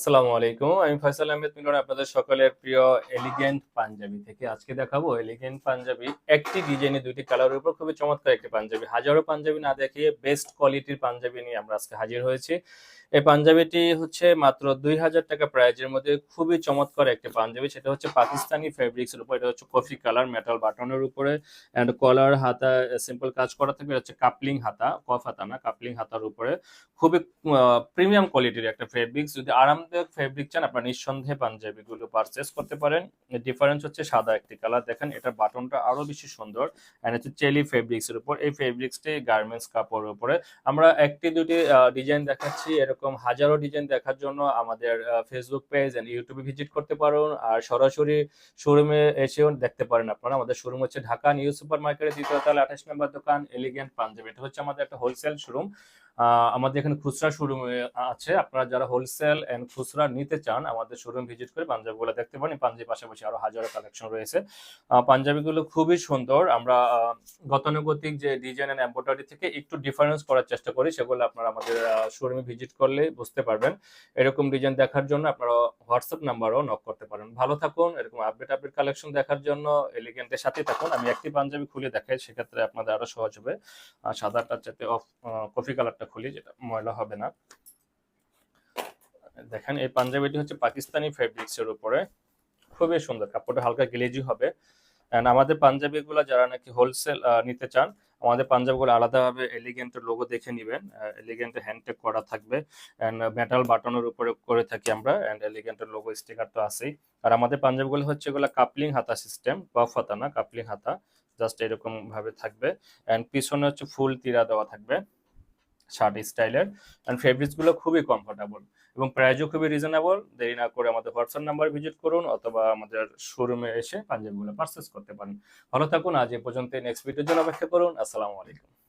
আসসালামু আলাইকুম। আমি ফয়সাল আহমেদ মিলন, আপনাদের সকলের প্রিয় এলিগেন্ট পাঞ্জাবি থেকে আজকে দেখাবো। এলিগেন্ট পাঞ্জাবি, একটি ডিজাইনে দুইটি কালারের উপর খুবই চমৎকার একটি পাঞ্জাবি। হাজারো পাঞ্জাবি না দেখিয়ে বেস্ট কোয়ালিটির পাঞ্জাবি নিয়ে আমরা আজকে হাজির হয়েছি। এই পাঞ্জাবিটি হচ্ছে মাত্র দুই হাজার টাকা প্রাইজের মধ্যে খুবই চমৎকার একটি পাঞ্জাবি। সেটা হচ্ছে পাকিস্তানি ফেব্রিক্সের উপর, এটা হচ্ছে কফি কালার মেটাল বাটনের উপরে অ্যান্ড কলার হাতা সিম্পল কাজ করা থাকবে, এটা হচ্ছে কাপলিং হাতা কফ হাতা না কাপলিং হাতার উপরে। খুবই প্রিমিয়াম কোয়ালিটির একটা ফেব্রিক্স যদি আরামদায়ক ফেব্রিক চান আপনার নিঃসন্দেহে পাঞ্জাবিগুলো পারচেস করতে পারেন। ডিফারেন্স হচ্ছে সাদা একটি কালার দেখেন, এটার বাটনটা আরও বেশি সুন্দর। এন্ড হচ্ছে চেলি ফেব্রিক্স এর উপর। এই ফেব্রিক্সটি গার্মেন্টস কাপড়ের উপরে। আমরা একটি দুটি ডিজাইন দেখাচ্ছি। এরকম হাজারো ডিজাইন দেখার জন্য আমাদের ফেসবুক পেজ এন্ড ইউটিউবে ভিজিট করতে পারুন। আর সরাসরি শোরুমে এসেও দেখতে পারেন আপনারা। আমাদের শোরুম হচ্ছে ঢাকা নিউ সুপার মার্কেটের দ্বিতীয় তলা, আঠাশ নম্বর দোকান এলিগেন্ট পাঞ্জাবি। এটা হচ্ছে আমাদের একটা হোলসেল শোরুম আমাদের এখানে খুচরা শোরুম আছে। আপনারা যারা হোলসেল এন্ড খুচরা নিতে চান, আমাদের শোরুম ভিজিট করে পাঞ্জাবিগুলো দেখতে পারেন। পাঞ্জাবি পাশাপাশি আরও হাজারো কালেকশন রয়েছে। পাঞ্জাবিগুলো খুবই সুন্দর। আমরা গতানুগতিক যে ডিজাইন এন্ড এম্ব্রয়ডারি থেকে একটু ডিফারেন্স করার চেষ্টা করি, সেগুলো আপনারা আমাদের শোরুমে ভিজিট করলে বুঝতে পারবেন। এরকম ডিজাইন দেখার জন্য আপনারা হোয়াটসঅ্যাপ নাম্বারও নক করতে পারেন। ভালো থাকুন, এরকম আপডেট আপডেট কালেকশন দেখার জন্য এলিগেন্টের সাথে থাকুন। আমি একটি পাঞ্জাবি খুলে দেখাই, সেক্ষেত্রে আপনাদের আরও সহজ হবে। সাদাটার চাইতে অফ কফি কালারটা খুলি, যেটা ময়লা হবে না। দেখেন, এই পাঞ্জাবিটি হচ্ছে পাকিস্তানি ফেব্রিক্স এর উপরে। খুবই সুন্দর, কাপড়টা হালকা গ্লেজি হবে। এন্ড আমাদের পাঞ্জাবিগুলো যারা নাকি হোলসেল নিতে চান, আমাদের পাঞ্জাবিগুলো আলাদাভাবে এলিগেন্টের লোগো দেখে নেবেন। এলিগেন্টের হ্যান্ডটেক করা থাকবে। এন্ড মেটাল বাটনের উপরে করে থাকি আমরা এন্ড এলিগেন্টের লোগো স্টিকার তো আছেই। আর আমাদের পাঞ্জাবিগুলো হচ্ছে এগুলো কাপলিং হাতা সিস্টেম কফ হাতা না কাপলিং হাতা জাস্ট এরকম ভাবে থাকবে। এন্ড পিছনে হচ্ছে ফুল তীরা দেওয়া থাকবে। শার্ট স্টাইলের অ্যান্ড ফেব্রিক্সগুলো খুবই কমফোর্টেবল এবং প্রাইজও খুবই রিজনেবল দেরি না করে আমাদের হোয়াটসঅ্যাপ নাম্বার ভিজিট করুন অথবা আমাদের শোরুমে এসে পাঞ্জাবিগুলো পারচেস করতে পারেন। ভালো থাকুন, আজ এ পর্যন্ত নেক্সট ভিডিওর জন্য অপেক্ষা করুন। আসসালামু আলাইকুম।